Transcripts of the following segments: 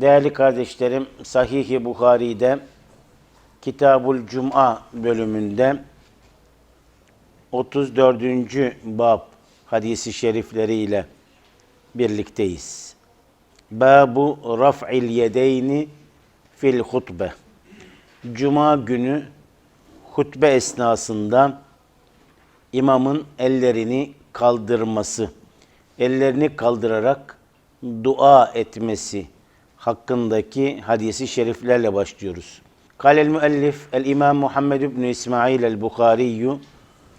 Değerli kardeşlerim, Sahih-i Bukhari'de Kitabul Cum'a bölümünde 34. bab hadisi şerifleriyle birlikteyiz. Babu raf'il yedeyni fil hutbe. Cuma günü hutbe esnasında imamın ellerini kaldırması, ellerini kaldırarak dua etmesi hakkındaki hadisi şeriflerle başlıyoruz. Kal el müellif el İmam Muhammed ibn İsmail el Bukhari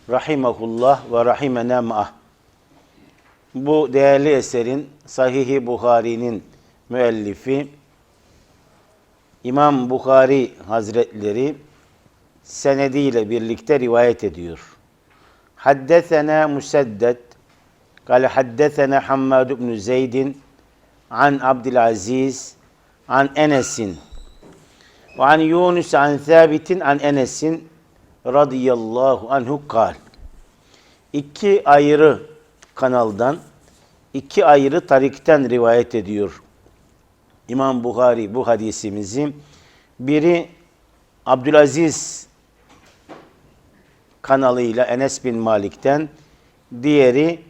rahimehullah ve rahimena ma'ah. Bu değerli eserin Sahih-i Buhari'nin müellifi İmam Bukhari Hazretleri senediyle birlikte rivayet ediyor. Haddesena Museddet kal haddesena Hammad ibn Zeyd'in عن عبد العزيز عن أنس وعن يونس عن ثابت عن أنس رضي الله عنه قال İki ayrı kanaldan, iki ayrı tarikten rivayet ediyor İmam Bukhari bu hadisimizi. Biri Abdülaziz kanalıyla Enes bin Malik'ten, diğeri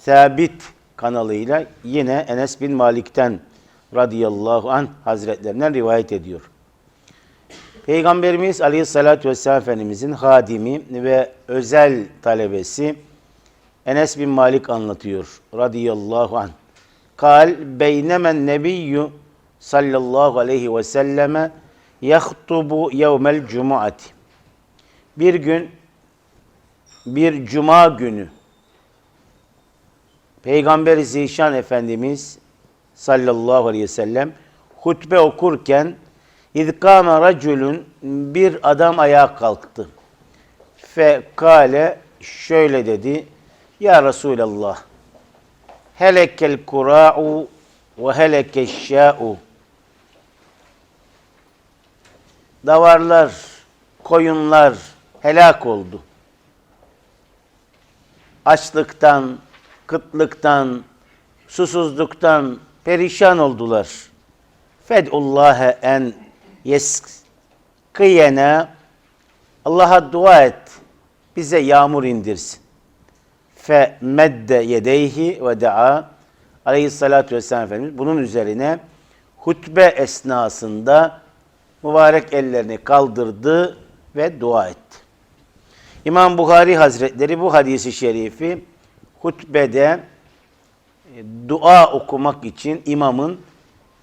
Sabit kanalıyla yine Enes bin Malik'ten radıyallahu an hazretlerinden rivayet ediyor. Peygamberimiz aleyhissalatü vesselam Efendimizin hadimi ve özel talebesi Enes bin Malik anlatıyor radıyallahu an. Kal beynemen nebiyyü sallallahu aleyhi ve selleme yahtubu yevmel cumuati. Bir gün bir cuma günü Peygamber Zişan Efendimiz sallallahu aleyhi ve sellem hutbe okurken İzkâme racülün bir adam ayağa kalktı. Fe kale şöyle dedi. Ya Resulallah helekel kura'u ve helekel şâ'u davarlar, koyunlar helak oldu. Açlıktan, kıtlıktan, susuzluktan perişan oldular. Fed'ullâhe en yeskiyena Allah'a dua et. Bize yağmur indirsin. Fe medde yedeyhi ve daa Aleyhissalatü vesselam Efendimiz bunun üzerine hutbe esnasında mübarek ellerini kaldırdı ve dua etti. İmam Bukhari Hazretleri bu hadisi şerifi hutbede e, dua okumak için imamın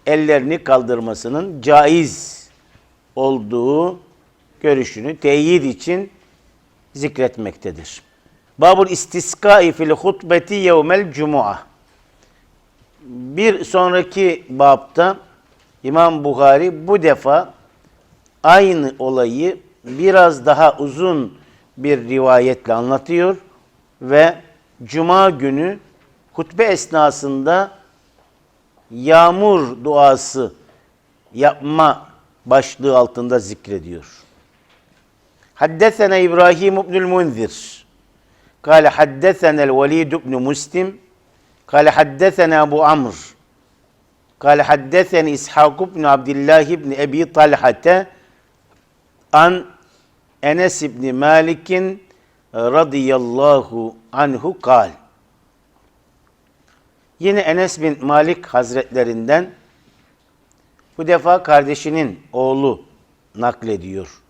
ellerini kaldırmasının caiz olduğu görüşünü teyit için zikretmektedir. Babul istiskai fil hutbeti yevmel cumua. Bir sonraki babta İmam Bukhari bu defa aynı olayı biraz daha uzun bir rivayetle anlatıyor ve Cuma günü hutbe esnasında yağmur duası yapma başlığı altında zikrediyor. Haddesena İbrahim ibnül Munzir. Kale haddesena el-Velid ibn Muslim. Kale haddesena Abu Amr. Kale haddeseni İshak ibn Abdullah ibn Ebi Talhate an Enes ibn Malik'in radıyallahu anhu kal. Yine Enes bin Malik Hazretlerinden bu defa kardeşinin oğlu naklediyor.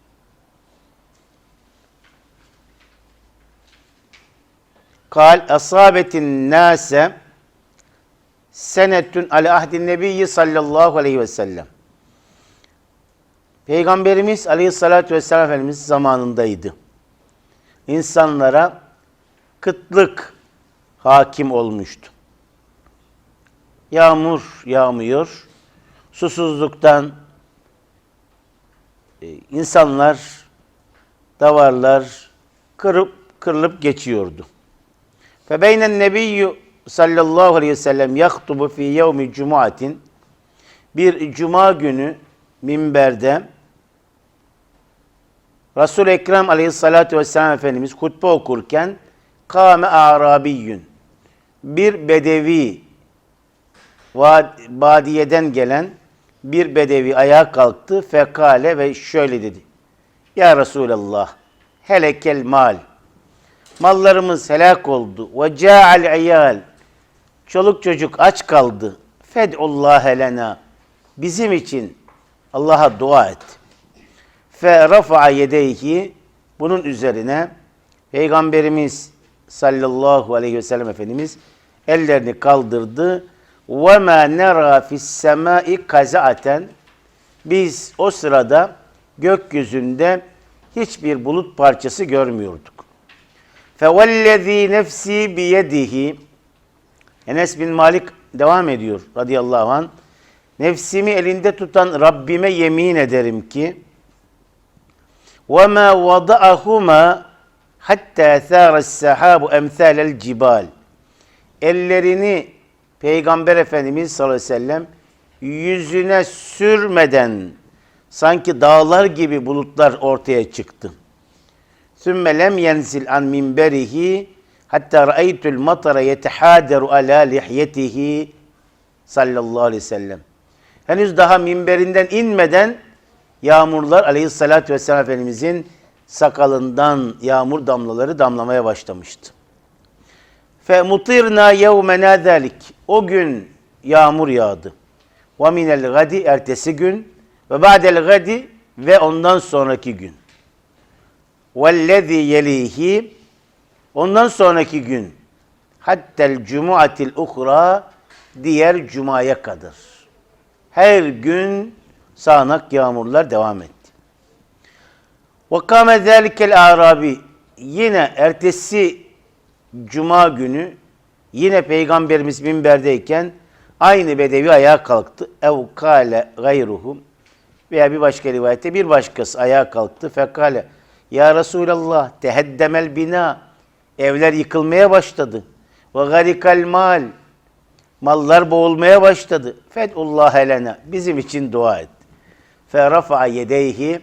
Kal asabetin nase senetün ala ahdin nebiyyi sallallahu aleyhi ve sellem. Peygamberimiz aleyhissalatü vesselam Efendimiz zamanındaydı. İnsanlara kıtlık hakim olmuştu. Yağmur yağmıyor. Susuzluktan e, insanlar, davarlar kırıp kırılıp geçiyordu. Febeynen nebiyyü sallallahu aleyhi ve sellem yaktubu fi yevmi cumuatin bir cuma günü minberde Resul-i Ekrem aleyhissalatü vesselam Efendimiz hutbe okurken kâme a'rabiyyün bir bedevi badiyeden gelen bir bedevi ayağa kalktı. Fekale ve şöyle dedi. Ya Resulallah helekel mal. Mallarımız helak oldu. Ve ca'al iyal. Çoluk çocuk aç kaldı. Fed'ullahe lena. Bizim için Allah'a dua et. Fe rafa'a yedeyhi bunun üzerine Peygamberimiz sallallahu aleyhi ve sellem Efendimiz ellerini kaldırdı. Ve ma nera fis semai kazaaten biz o sırada gökyüzünde hiçbir bulut parçası görmüyorduk. Fevellezî nefsi biyedihi Enes bin Malik devam ediyor radıyallahu an. Nefsimi elinde tutan Rabbime yemin ederim ki وَمَا وَضَعَهُمَا hatta ثَارَ السَّحَابُ اَمْثَالَ الْجِبَالِ Ellerini Peygamber Efendimiz sallallahu aleyhi ve sellem yüzüne sürmeden sanki dağlar gibi bulutlar ortaya çıktı. ثُمَّ لَمْ يَنْزِلْ عَنْ مِنْبَرِهِ hatta رَأَيْتُ الْمَطَرَ يَتَحَادَرُ عَلَى لِحْيَتِهِ sallallahu aleyhi ve sellem. Henüz daha minberinden inmeden yağmurlar aleyhissalatü vesselam Efendimizin sakalından yağmur damlaları damlamaya başlamıştı. Fe mutirna yevmena zalik. O gün yağmur yağdı. Ve minel gadi ertesi gün ve ba'del gadi ve ondan sonraki gün. Vellezî yelihi ondan sonraki gün hattel cumuatil uhra diğer cumaya kadar. Her gün sağanak yağmurlar devam etti. Ve kâme zâlikel arabi yine ertesi cuma günü yine peygamberimiz minberdeyken aynı bedevi ayağa kalktı. Ev kâle gayruhum veya bir başka rivayette bir başkası ayağa kalktı. Fekale ya Resulallah teheddemel bina evler yıkılmaya başladı. Ve garikal mal mallar boğulmaya başladı. Fedullah elena bizim için dua et. Fe rafa'a yedeyhi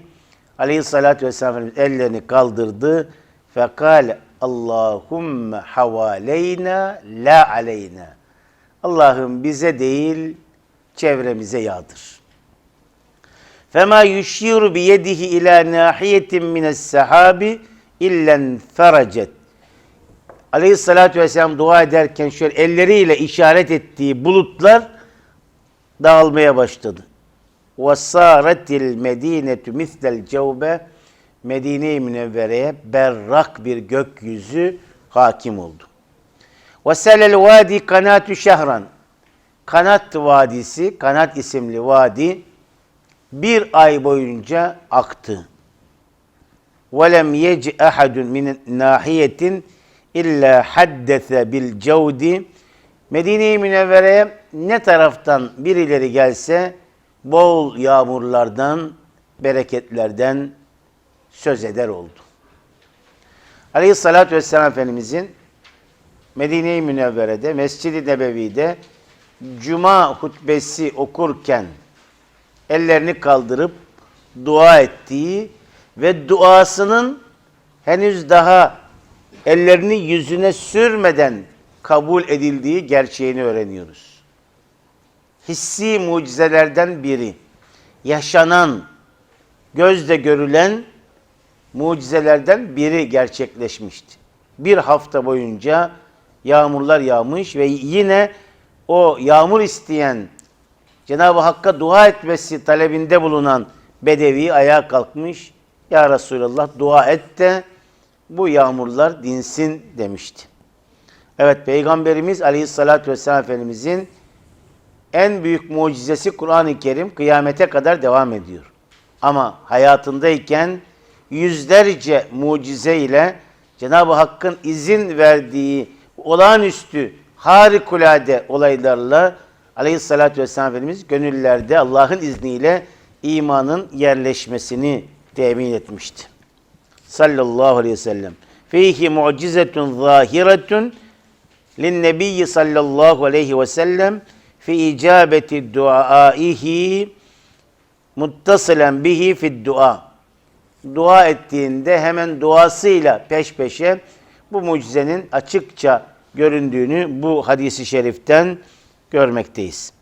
aleyhissalatü vesselam Efendimiz ellerini kaldırdı. Fekal Allahümme havaleyna la aleyna. Allah'ım bize değil çevremize yağdır. Fema yuşiru bi yedihi ila nahiyetin mines sahabi illen feracet. Aleyhissalatü vesselam dua ederken şöyle elleriyle işaret ettiği bulutlar dağılmaya başladı. وَصَارَتِ الْمَد۪ينَةُ مِثْلَ الْجَوْبَ Medine-i Münevvere'ye berrak bir gökyüzü hakim oldu. وَسَلَ الْوَادِ kanatü شَهْرًا Kanat Vadisi, Kanat isimli vadi bir ay boyunca aktı. وَلَمْ يَجْ أَحَدٌ مِنْ نَاحِيَةٍ illa haddese bil cevdi Medine-i Münevvere'ye ne taraftan birileri gelse bol yağmurlardan, bereketlerden söz eder oldu. Aleyhissalatü vesselam Efendimizin Medine-i Münevvere'de, Mescid-i Nebevi'de Cuma hutbesi okurken ellerini kaldırıp dua ettiği ve duasının henüz daha ellerini yüzüne sürmeden kabul edildiği gerçeğini öğreniyoruz. Hissi mucizelerden biri, yaşanan, gözle görülen mucizelerden biri gerçekleşmişti. Bir hafta boyunca yağmurlar yağmış ve yine o yağmur isteyen, Cenab-ı Hakk'a dua etmesi talebinde bulunan Bedevi ayağa kalkmış. Ya Resulallah dua et de bu yağmurlar dinsin demişti. Evet Peygamberimiz Aleyhisselatü Vesselam Efendimizin en büyük mucizesi Kur'an-ı Kerim kıyamete kadar devam ediyor. Ama hayatındayken yüzlerce mucize ile Cenab-ı Hakk'ın izin verdiği olağanüstü harikulade olaylarla Aleyhisselatü Vesselam Efendimiz gönüllerde Allah'ın izniyle imanın yerleşmesini temin etmişti sallallahu aleyhi ve sellem. Fihi mucizetun zahiretun linnebiyyi sallallahu aleyhi ve sellem fi icabeti duaihi muttasilen bihi fid dua. Dua ettiğinde hemen duasıyla peş peşe bu mucizenin açıkça göründüğünü bu hadisi şeriften görmekteyiz.